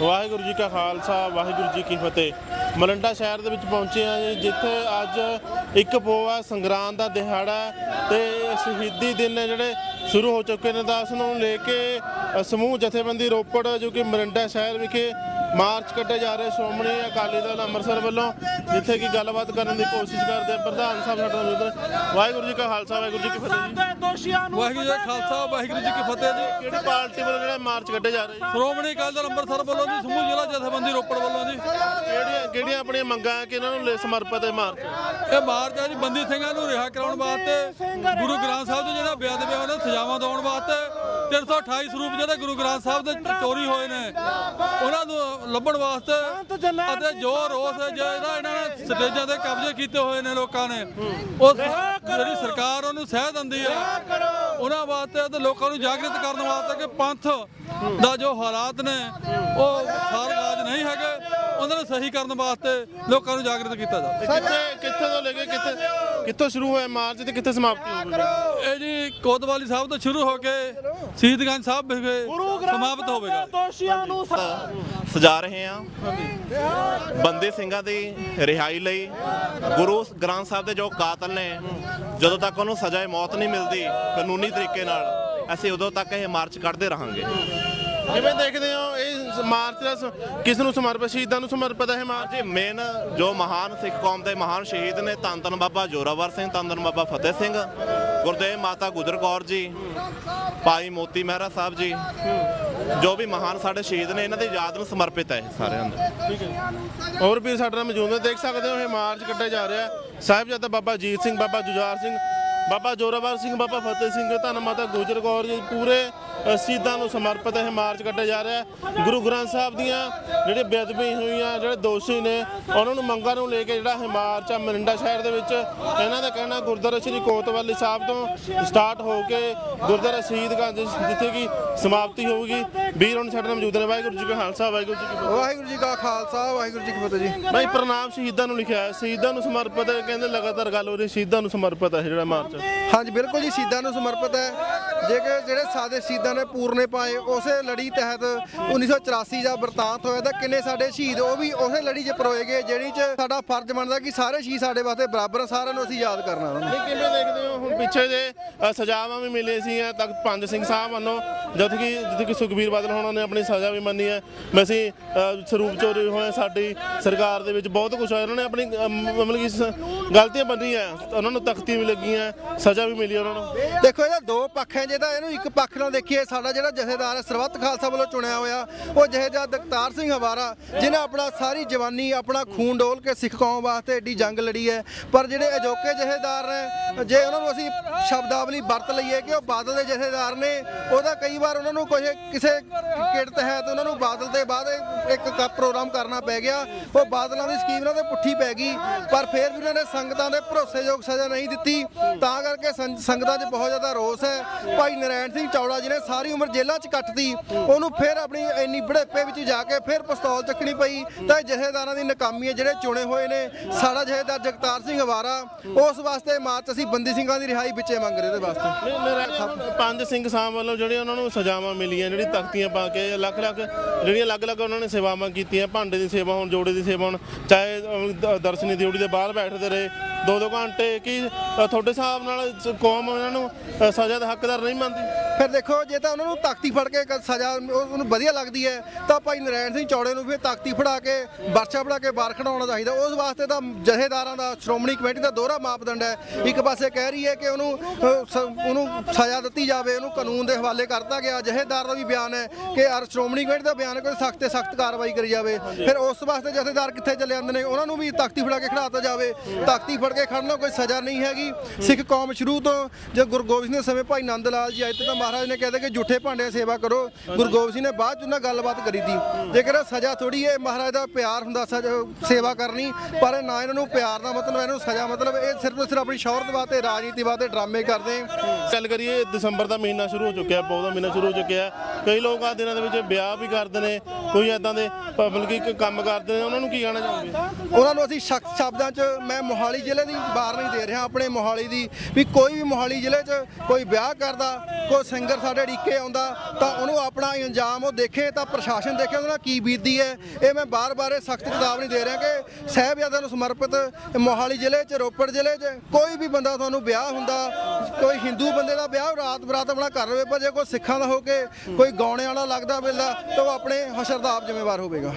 ਵਾਹਿਗੁਰੂ ਜੀ ਕਾ ਖਾਲਸਾ, ਵਾਹਿਗੁਰੂ ਜੀ ਕੀ ਫਤਿਹ। ਮਰੰਡਾ ਸ਼ਹਿਰ ਦੇ ਵਿੱਚ ਪਹੁੰਚੇ ਹਾਂ ਜੀ, ਜਿੱਥੇ ਅੱਜ ਇੱਕ ਪੋਆ ਸੰਗਰਾਂਦ ਦਾ ਦਿਹਾੜਾ ਹੈ ਤੇ ਸ਼ਹੀਦੀ ਦਿਨ ਨੇ ਜਿਹੜੇ ਸ਼ੁਰੂ ਹੋ ਚੁੱਕੇ ਨੇ। ਤਾਂ ਉਸ ਨੂੰ ਲੈ ਕੇ ਸਮੂਹ ਜਥੇਬੰਦੀ ਰੋਪੜ, ਜੋ ਕਿ ਮਰੰਡਾ ਸ਼ਹਿਰ ਵਿਖੇ ਮਾਰਚ ਕੱਢੇ ਜਾ ਰਹੇ ਸ਼੍ਰੋਮਣੀ ਅਕਾਲੀ ਦਲ ਅੰਮ੍ਰਿਤਸਰ ਵੱਲੋਂ ਜਿੱਥੇ ਕਿ ਗੱਲਬਾਤ ਕਰਨ ਦੀ ਕੋਸ਼ਿਸ਼ ਕਰਦੇ ਆ ਪ੍ਰਧਾਨ ਸਾਹਿਬ ਸਾਡੇ ਨਾਲ ਮੌਜੂਦ ਨੇ ਵਾਹਿਗੁਰੂ ਜੀ ਕਾ ਖਾਲਸਾ ਵਾਹਿਗੁਰੂ ਜੀ ਕੀ ਫਤਿਹ ਜੀ। ਵਾਹਿਗੁਰੂ ਜੀ ਕਾ ਖਾਲਸਾ ਵਾਹਿਗੁਰੂ ਜੀ ਕੀ ਫਤਿਹ ਜੀ। ਕਿਹੜੀ ਪਾਰਟੀ ਵੱਲੋਂ ਜਿਹੜਾ ਮਾਰਚ ਕੱਢੇ ਜਾ ਰਹੇ ਜੀ? ਸ਼੍ਰੋਮਣੀ ਅਕਾਲੀ ਦਲ ਅੰਮ੍ਰਿਤਸਰ ਵੱਲੋਂ ਜੀ ਸਮੂਹ ਜ਼ਿਲ੍ਹਾ ਜਥੇਬੰਦੀ ਰੋਪੜ ਵੱਲੋਂ ਜੀ। ਕਿਹੜੀਆਂ ਕਿਹੜੀਆਂ ਆਪਣੀਆਂ ਮੰਗਾਂ ਹੈ ਕਿ ਇਹਨਾਂ ਨੂੰ ਲੈ ਸਮਰਪਿਤ ਹੈ ਮਾਰਚ? ਇਹ ਮਾਰਚ ਹੈ ਜੀ ਬੰਦੀ ਸਿੰਘਾਂ ਨੂੰ ਰਿਹਾ ਕਰਾਉਣ ਵਾਸਤੇ। ਗੁਰੂ ਗ੍ਰੰਥ ਸਾਹਿਬ ਦੇ ਜਿਹੜਾ ਨੇ ਸਜ਼ਾਵਾਂ ਦਿਵਾਉਣ ਵਾਸਤੇ 328 ਸਰੂਪ ਜਿਹੜੇ ਗੁਰੂ ਗ੍ਰੰਥ ਸਾਹਿਬ ਦੇ ਚੋਰੀ ਹੋਏ ਨੇ, ਉਹਨਾਂ ਨੂੰ ਲੱਭਣ ਵਾਸਤੇ ਅਤੇ ਜੋ ਰੋਸ ਜਿਹੜਾ ਇਹਨਾਂ ਨੇ ਸਟੇਜਾਂ ਤੇ ਕਬਜ਼ੇ ਕੀਤੇ ਹੋਏ ਨੇ ਲੋਕਾਂ ਨੇ ਉਹ ਜਿਹੜੀ ਸਰਕਾਰ ਉਹਨੂੰ ਸਹਿ ਦਿੰਦੀ ਹੈ ਉਹਨਾਂ ਵਾਸਤੇ ਤੇ ਲੋਕਾਂ ਨੂੰ ਜਾਗਰਿਤ ਕਰਨ ਵਾਸਤੇ ਕਿ ਪੰਥ ਦਾ ਜੋ ਹਾਲਾਤ ਨੇ, ਉਹ ਸਾਰਗਾਜ ਨਹੀਂ ਹੈਗੇ। ਉਹਨਾਂ ਨੂੰ ਸਹੀ ਕਰਨ ਵਾਸਤੇ ਲੋਕਾਂ ਨੂੰ ਜਾਗਰਿਤ ਕੀਤਾ ਜਾਵੇ ਕਿੱਥੇ ਕਿੱਥੇ ਤੋਂ ਲੈ ਕੇ ਕਿੱਥੇ ਕਿੱਥੋਂ ਸ਼ੁਰੂ ਹੋਇਆ ਮਾਰਚ ਤੇ ਕਿੱਥੇ ਸਮਾਪਤੀ ਹੋਵੇਗੀ ਇਹ ਜੀ ਕੋਤਵਾਲੀ ਸਾਹਿਬ ਤੋਂ ਸ਼ੁਰੂ ਹੋ ਕੇ ਸ਼ਹੀਦਗੰਜ ਸਾਹਿਬ ਵਿਖੇ ਸਮਾਪਤ ਹੋਵੇਗਾ ਦੋਸ਼ੀਆਂ ਨੂੰ ਸਜਾ ਰਹੇ ਹਾਂ। ਬੰਦੇ ਸਿੰਘਾਂ ਦੀ ਰਿਹਾਈ ਲਈ ਗੁਰੂ ਗ੍ਰੰਥ ਸਾਹਿਬ ਦੇ ਜੋ ਕਾਤਲ ਨੇ ਜਦੋਂ ਤੱਕ ਉਹਨੂੰ ਸਜ਼ਾ ਮੌਤ ਨਹੀਂ ਮਿਲਦੀ ਕਾਨੂੰਨੀ ਤਰੀਕੇ ਨਾਲ ਅਸੀਂ ਉਦੋਂ ਤੱਕ ਇਹ ਮਾਰਚ ਕੱਢਦੇ ਰਹਾਂਗੇ। ਕਿਵੇਂ ਦੇਖਦੇ ਹੋ ਇਹ ਮਾਰਚ ਦਾ ਸ- ਕਿਸ ਨੂੰ ਸਮਰਪਿਤ ਸ਼ਹੀਦਾਂ ਨੂੰ ਸਮਰਪਿਤ ਹੈ ਇਹ ਮਾਰਚ? ਜੀ ਮੇਨ ਜੋ ਮਹਾਨ ਸਿੱਖ ਕੌਮ ਦੇ ਮਹਾਨ ਸ਼ਹੀਦ ਨੇ ਧੰਨ ਧੰਨ ਬਾਬਾ ਜੋਰਾਵਰ ਸਿੰਘ ਧੰਨ ਧੰਨ ਬਾਬਾ ਫਤਿਹ ਸਿੰਘ ਗੁਰਦੇਵ ਮਾਤਾ ਗੁਜਰ ਕੌਰ ਜੀ ਭਾਈ ਮੋਤੀ ਮਹਿਰਾ ਸਾਹਿਬ ਜੀ ਜੋ ਵੀ ਮਹਾਨ ਸਾਡੇ ਸ਼ਹੀਦ ਨੇ ਇਹਨਾਂ ਦੀ ਯਾਦ ਨੂੰ ਸਮਰਪਿਤ ਹੈ ਇਹ ਸਾਰਿਆਂ ਨੂੰ। ਹੋਰ ਵੀ ਸਾਡੇ ਨਾਲ ਮੌਜੂਦ ਨੇ ਦੇਖ ਸਕਦੇ ਹੋ ਇਹ ਮਾਰਚ ਕੱਢਿਆ ਜਾ ਰਿਹਾ ਹੈ। ਸਾਹਿਬਜ਼ਾਦਾ ਬਾਬਾ ਜੀਤ ਸਿੰਘ ਬਾਬਾ ਜੁਝਾਰ ਸਿੰਘ ਬਾਬਾ ਜੋਰਾਵਰ ਸਿੰਘ ਬਾਬਾ ਫਤਿਹ ਸਿੰਘ ਧੰਨ ਮਾਤਾ ਗੁਜਰ ਕੌਰ ਜੀ ਪੂਰੇ ਸ਼ਹੀਦਾਂ ਨੂੰ ਸਮਰਪਿਤ ਇਹ ਮਾਰਚ ਕੱਢਿਆ ਜਾ ਰਿਹਾ ਹੈ ਗੁਰੂ ਗ੍ਰੰਥ ਸਾਹਿਬ ਦੀਆਂ ਜਿਹੜੇ ਬੇਅਦਬੀ ਹੋਈਆਂ ਜਿਹੜੇ ਦੋਸ਼ੀ ਨੇ ਉਹਨਾਂ ਨੂੰ ਮੰਗਾਂ ਨੂੰ ਲੈ ਕੇ ਜਿਹੜਾ ਇਹ ਮਾਰਚ ਆ ਮਰਿੰਡਾ ਸ਼ਹਿਰ ਦੇ ਵਿੱਚ ਇਹਨਾਂ ਦਾ ਕਹਿਣਾ ਗੁਰਦੁਆਰਾ ਸ੍ਰੀ ਕੋਤਵਾਲੀ ਸਾਹਿਬ ਤੋਂ ਸਟਾਰਟ ਹੋ ਕੇ ਗੁਰਦੁਆਰਾ ਸ਼ਹੀਦਗੰਜ ਜਿੱਥੇ ਕਿ ਸਮਾਪਤੀ ਹੋਊਗੀ। ਵੀਰ ਹੁਣ ਸਾਡੇ ਨਾਲ ਮੌਜੂਦ ਨੇ। ਵਾਹਿਗੁਰੂ ਜੀ ਕਾ ਖਾਲਸਾ ਵਾਹਿਗੁਰੂ ਜੀ ਕੀ ਫਤਿਹ। ਵਾਹਿਗੁਰੂ ਜੀ ਕਾ ਖਾਲਸਾ ਵਾਹਿਗੁਰੂ ਜੀ ਕੀ ਫਤਿਹ ਜੀ। ਭਾਈ ਪ੍ਰਣਾਮ ਸ਼ਹੀਦਾਂ ਨੂੰ ਲਿਖਿਆ ਹੈ। ਸ਼ਹੀਦਾਂ ਨੂੰ ਸਮਰਪਿਤ ਕਹਿੰਦੇ ਲਗਾਤਾਰ ਗੱਲ ਹੋ ਰਹੀ ਸ਼ਹੀਦਾਂ ਨੂੰ ਸਮਰਪਿਤ ਹੈ ਜਿਹੜਾ ਮਾਰਚ। ਹਾਂਜੀ, ਬਿਲਕੁਲ ਜੀ, ਸ਼ਹੀਦਾਂ ਨੂੰ ਸਮਰਪਿਤ ਹੈ। ਜੇ ਕਿ ਜਿਹੜੇ ਸਾਦੇ ਸ਼ਹੀਦਾਂ ਨੇ ਪੂਰਨੇ ਪਾਏ, ਉਸੇ ਲੜੀ ਤਹਿਤ 1984 ਦਾ ਵਰਤਾਂਤ ਹੋਇਆ ਤਾਂ ਕਿੰਨੇ ਸਾਡੇ ਸ਼ਹੀਦ, ਉਹ ਵੀ ਉਸੇ ਲੜੀ 'ਚ ਪਰੋਏ ਗਏ, ਜਿਹੜੀ 'ਚ ਸਾਡਾ ਫਰਜ਼ ਬਣਦਾ ਕਿ ਸਾਰੇ ਸ਼ਹੀਦ ਸਾਡੇ ਵਾਸਤੇ ਬਰਾਬਰ ਸਾਰਿਆਂ ਨੂੰ ਅਸੀਂ ਯਾਦ ਕਰਨਾ ਉਹਨਾਂ ਨੂੰ। ਕਿਵੇਂ ਦੇਖਦੇ ਹੋ? ਹੁਣ ਪਿੱਛੇ ਜੇ ਸਜ਼ਾਵਾਂ ਵੀ ਮਿਲੇ ਸੀ ਤੱਕ ਪੰਜ ਸਿੰਘ ਸਾਹਿਬ ਵੱਲੋਂ ਜਦ ਕਿ ਜਿੱਥੇ ਕਿ ਸੁਖਬੀਰ ਬਾਦਲ ਹੋਣਾ ਨੇ ਆਪਣੀ ਸਜ਼ਾ ਵੀ ਮੰਨੀ ਹੈ। ਵੈਸੇ ਸਰੂਪ ਚੋਰੀ ਹੋਏ ਸਾਡੀ ਸਰਕਾਰ ਦੇ ਵਿੱਚ ਬਹੁਤ ਕੁਝ ਹੋਇਆ। ਉਹਨਾਂ ਨੇ ਆਪਣੀ ਮਤਲਬ ਕਿ ਸ- ਗਲਤੀਆਂ ਮੰਨੀਆਂ ਉਹਨਾਂ ਨੂੰ ਤਖਤੀ ਵੀ ਲੱਗੀਆਂ ਸਜ਼ਾ ਵੀ ਮਿਲੀ ਉਹਨਾਂ ਨੂੰ। ਦੇਖੋ ਇਹਦਾ ਦੋ ਪੱਖ ਹੈ, ਜੇ ਤਾਂ ਇਹਨੂੰ ਇੱਕ ਪੱਖ ਨਾਲ ਦੇਖੀਏ, ਸਾਡਾ ਜਿਹੜਾ ਜਥੇਦਾਰ ਹੈ, ਸਰਬੱਤ ਖਾਲਸਾ ਵੱਲੋਂ ਚੁਣਿਆ ਹੋਇਆ, ਉਹ ਜਹੇਦਾਰ ਦਕਤਾਰ ਸਿੰਘ ਹਵਾਰਾ, ਜਿਹਨੇ ਆਪਣਾ ਸਾਰੀ ਜਵਾਨੀ, ਆਪਣਾ ਖੂਨ ਡੋਲ ਕੇ ਸਿੱਖ ਕੌਮ ਵਾਸਤੇ ਏਡੀ ਜੰਗ ਲੜੀ ਹੈ। ਪਰ ਜਿਹੜੇ ਅਜੋਕੇ ਜਥੇਦਾਰ ਨੇ, ਜੇ ਉਹਨਾਂ ਨੂੰ ਅਸੀਂ ਸ਼ਬਦਾਵਲੀ ਵਰਤ ਲਈਏ ਕਿ ਉਹ ਬਾਦਲ ਦੇ ਜਥੇਦਾਰ ਨੇ, ਉਹਦਾ ਕਈ ਵਾਰ ਉਹਨਾਂ ਨੂੰ ਕੁਝ ਕਿਸੇ ਕਿੜ ਤਹਿਤ ਉਹਨਾਂ ਨੂੰ ਬਾਦਲ ਦੇ ਬਾਅਦ ਇੱਕ ਪ੍ਰੋਗਰਾਮ ਕਰਨਾ ਪੈ ਗਿਆ। ਉਹ ਬਾਦਲਾਂ ਦੀ ਸਕੀਮ ਨਾਲ ਤੇ ਪੁੱਠੀ ਪੈ ਗਈ, ਪਰ ਫਿਰ ਵੀ ਉਹਨਾਂ ਨੇ ਸੰਗਤਾਂ ਦੇ ਭਰੋਸੇਯੋਗ ਸਜ਼ਾ ਨਹੀਂ ਦਿੱਤੀ। ਤਾਂ ਕਰਕੇ ਸੰਗਤਾਂ 'ਚ ਬਹੁਤ ਜ਼ਿਆਦਾ ਰੋਸ ਹੈ। ਭਾਈ ਨਰੈਣ ਸਿੰਘ ਚੌੜਾ ਜੀ ਨੇ ਸਾਰੀ ਉਮਰ ਜੇਲ੍ਹਾਂ 'ਚ ਕੱਟਤੀ। ਉਹਨੂੰ ਫਿਰ ਆਪਣੀ ਇੰਨੀ ਬੜੇਪੇ ਵਿੱਚ ਜਾ ਕੇ ਫਿਰ ਪਿਸਤੌਲ ਚੱਕਣੀ ਪਈ। ਤਾਂ ਇਹ ਜਥੇਦਾਰਾਂ ਦੀ ਨਕਾਮੀ ਹੈ ਜਿਹੜੇ ਚੁਣੇ ਹੋਏ ਨੇ। ਸਾਡਾ ਜਥੇਦਾਰ ਜਗਤਾਰ ਸਿੰਘ ਹਵਾਰਾ ਉਸ ਵਾਸਤੇ ਮਾਰਚ ਅਸੀਂ ਬੰਦੀ ਸਿੰਘਾਂ ਦੀ ਰਿਹਾਈ ਵਿੱਚੇ ਮੰਗ ਰਹੇ ਉਹਦੇ ਵਾਸਤੇ। ਪੰਜ ਸਿੰਘ ਸਾਹਿਬ ਵੱਲੋਂ ਜਿਹੜੇ ਉਹਨਾਂ ਨੂੰ ਸਜ਼ਾਵਾਂ ਮਿਲੀਆਂ ਜਿਹੜੀ ਤਖਤੀਆਂ ਪਾ ਕੇ ਲੱਖ ਲੱਖ ਜਿਹੜੀਆਂ ਅਲੱਗ-ਅਲੱਗ ਉਹਨਾਂ ਨੇ ਸੇਵਾਵਾਂ ਕੀਤੀਆਂ ਭਾਂਡੇ ਦੀ ਸੇਵਾ ਹੋਣ ਜੋੜੇ ਦੀ ਸੇਵਾ ਹੋਣ ਚਾਹੇ ਅਮ, ਦ- ਦਰਸ਼ਨੀ ਡਿਊਟੀ ਦੇ ਬਾਹਰ ਬੈਠਦੇ ਰਹੇ ਦੋ ਦੋ ਘੰਟੇ ਕੀ ਅ, ਤੁਹਾਡੇ ਹਿਸਾਬ ਨਾਲ ਸ- ਕੌਮ ਉਹਨਾਂ ਨੂੰ ਅ, ਸਜ਼ਾ ਦਾ ਹੱਕਦਾਰ ਨਹੀਂ ਮੰਨਦੀ। ਫਿਰ ਦੇਖੋ ਜੇ ਤਾਂ ਉਹਨਾਂ ਨੂੰ ਤਾਕਤੀ ਫੜ ਕੇ ਕ- ਸਜ਼ਾ ਉਹਨੂੰ ਵਧੀਆ ਲੱਗਦੀ ਹੈ ਤਾਂ ਭਾਈ ਨਰੈਣ ਸਿੰਘ ਚੌੜੇ ਨੂੰ ਫਿਰ ਤਾਕਤੀ ਫੜਾ ਕੇ ਵਰਛਾ ਫੜਾ ਕੇ ਬਾਹਰ ਖੜਾਉਣਾ ਚਾਹੀਦਾ। ਉਸ ਵਾਸਤੇ ਤਾਂ ਜਥੇਦਾਰਾਂ ਦਾ ਸ਼੍ਰੋਮਣੀ ਕਮੇਟੀ ਦਾ ਦੋਹਰਾ ਮਾਪਦੰਡ ਹੈ। ਇੱਕ ਪਾਸੇ ਕਹਿ ਰਹੀ ਹੈ ਕਿ ਉਹਨੂੰ ਅਹ, ਸ- ਉਹਨੂੰ ਸਜ਼ਾ ਦਿੱਤੀ ਜਾਵੇ ਉਹਨੂੰ ਕਾਨੂੰਨ ਦੇ ਹਵਾਲੇ ਕਰਤਾ ਗਿਆ। ਜਥੇਦਾਰ ਦਾ ਵੀ ਬਿਆਨ ਹੈ ਕਿ ਯਾਰ ਸ਼੍ਰੋਮਣੀ ਕਮੇਟੀ ਦਾ ਬਿਆਨ ਹੈ ਕਿ ਸਖਤ ਤੇ ਸਖਤ ਕਾਰਵਾਈ ਕਰੀ ਜਾਵੇ। ਫਿਰ ਉਸ ਵਾਸਤੇ ਜਥੇਦਾਰ ਕਿੱਥੇ ਚਲੇ ਜਾਂਦੇ ਨੇ? ਉਹਨਾਂ ਨੂੰ ਵੀ ਤਾਕਤੀ ਫੜਾ ਕੇ ਖੜਾਤਾ ਜਾਵੇ। ਤਾਕਤੀ ਫੜ ਕੇ ਖੜਨਾ ਕੋਈ ਸਜ਼ਾ ਨਹੀਂ ਹੈਗੀ। ਸਿੱਖ ਕੌਮ ਸ਼ੁਰੂ ਤੋਂ ਜੇ ਗੁਰੂ ਗੋਬਿੰਦ ਸਿੰਘ ਦੇ ਸਮੇਂ ਭਾਈ ਨੰਦ ਲਾਲ ਜੀ ਆਏ ਤੇ ਤਾਂ ਮਹਾਰਾਜ ਨੇ ਕਹਿੰਦੇ ਕਿ ਝੂਠੇ ਭਾਂਡੇ ਦੀ ਸੇਵਾ ਕਰੋ। ਗੁਰੂ ਗੋਬਿੰਦ ਸਿੰਘ ਨੇ ਬਾਅਦ ਚ ਉਹਨਾਂ ਗੱਲਬਾਤ ਕਰੀ ਤੀ। ਜੇਕਰ ਸਜ਼ਾ ਥੋੜੀ ਹੈ ਮਹਾਰਾਜ ਦਾ ਪਿਆਰ ਹੁੰਦਾ ਸੇਵਾ ਕਰਨੀ ਪਰ ਨਾ ਇਹਨਾਂ ਨੂੰ ਪਿਆਰ ਦਾ ਮਤਲਬ ਇਹਨੂੰ ਸਜ਼ਾ ਮਤਲਬ ਇਹ ਸਿਰਫ ਸਿਰਫ ਆਪਣੀ ਸ਼ੌਹਰਤ ਵਾਸਤੇ ਰਾਜਨੀਤੀ ਵਾਸਤੇ ਡਰਾਮੇ ਕਰਦੇ ਗੱਲ ਕਰੀਏ ਦਸੰਬਰ ਦਾ ਮਹੀਨਾ ਸ਼ੁਰੂ ਹੋ ਚੁੱਕਿਆ ਪੌ ਦਾ ਮਹੀਨਾ ਸ਼ੁਰੂ ਹੋ ਚੁੱਕਿਆ। ਕਈ ਲੋਕ ਆ ਦਿਨਾਂ ਦੇ ਵਿੱਚ ਵਿਆਹ ਵੀ ਕਰਦੇ ਨੇ ਕੋਈ ਐਦਾਂ ਦੇ ਮਤਲਬ ਕਿ ਇੱਕ ਕੰਮ ਕਰਦੇ ਨੇ ਉਹਨਾਂ ਨੂੰ ਕੀ ਕਹਿਣਾ ਚਾਹੋਗੇ? ਉਹਨਾਂ ਨੂੰ ਅਸੀਂ ਸ਼ਖਸ ਸ਼ਬਦਾਂ 'ਚ ਮੈਂ ਮੋਹਾਲੀ ਜ਼ਿਲ੍ਹੇ ਦੀ ਬਾਰ ਨਹੀਂ ਦੇ ਰਿਹਾ ਆਪਣੇ ਮੋਹਾਲੀ ਦੀ ਵੀ ਕੋਈ ਵੀ ਮੋਹਾਲੀ ਜ਼ਿਲ੍ਹੇ 'ਚ ਕੋਈ ਵਿਆਹ ਕਰਦਾ ਕੋਈ ਸਿੰਗਰ ਸਾਡੇ ਢੀਕੇ ਆਉਂਦਾ, ਤਾਂ ਉਹਨੂੰ ਆਪਣਾ ਅੰਜਾਮ ਉਹ ਦੇਖੇ, ਤਾਂ ਪ੍ਰਸ਼ਾਸਨ ਦੇਖੇ ਉਹਦੇ ਨਾਲ ਕੀ ਬੀਤਦੀ ਹੈ। ਇਹ ਮੈਂ ਬਾਰ-ਬਾਰ ਇਹ ਸਖਤ ਚੇਤਾਵਨੀ ਦੇ ਰਿਹਾ ਕਿ ਸਾਹਿਬਜ਼ਾਦਿਆਂ ਨੂੰ ਸਮਰਪਿਤ ਮੋਹਾਲੀ ਜ਼ਿਲ੍ਹੇ 'ਚ, ਰੋਪੜ ਜ਼ਿਲ੍ਹੇ 'ਚ ਕੋਈ ਵੀ ਬੰਦਾ ਤੁਹਾਨੂੰ ਵਿਆਹ ਹੁੰਦਾ, ਕੋਈ ਹਿੰਦੂ ਬੰਦੇ ਦਾ ਵਿਆਹ ਰਾਤ ਬਰਾਤ ਆਪਣਾ ਕਰ ਲਵੇ ਪਰ ਜੇ ਕੋਈ ਸਿੱਖਾਂ ਦਾ ਹੋ ਕੇ ਕੋਈ ਗਾਉਣੇ ਵਾਲਾ ਲੱਗਦਾ ਵੇਲਾ ਤਾਂ ਉਹ ਆਪਣੇ ਹਸਰਦਾਬ ਜ਼ਿੰਮੇਵਾਰ ਹੋਵੇਗਾ।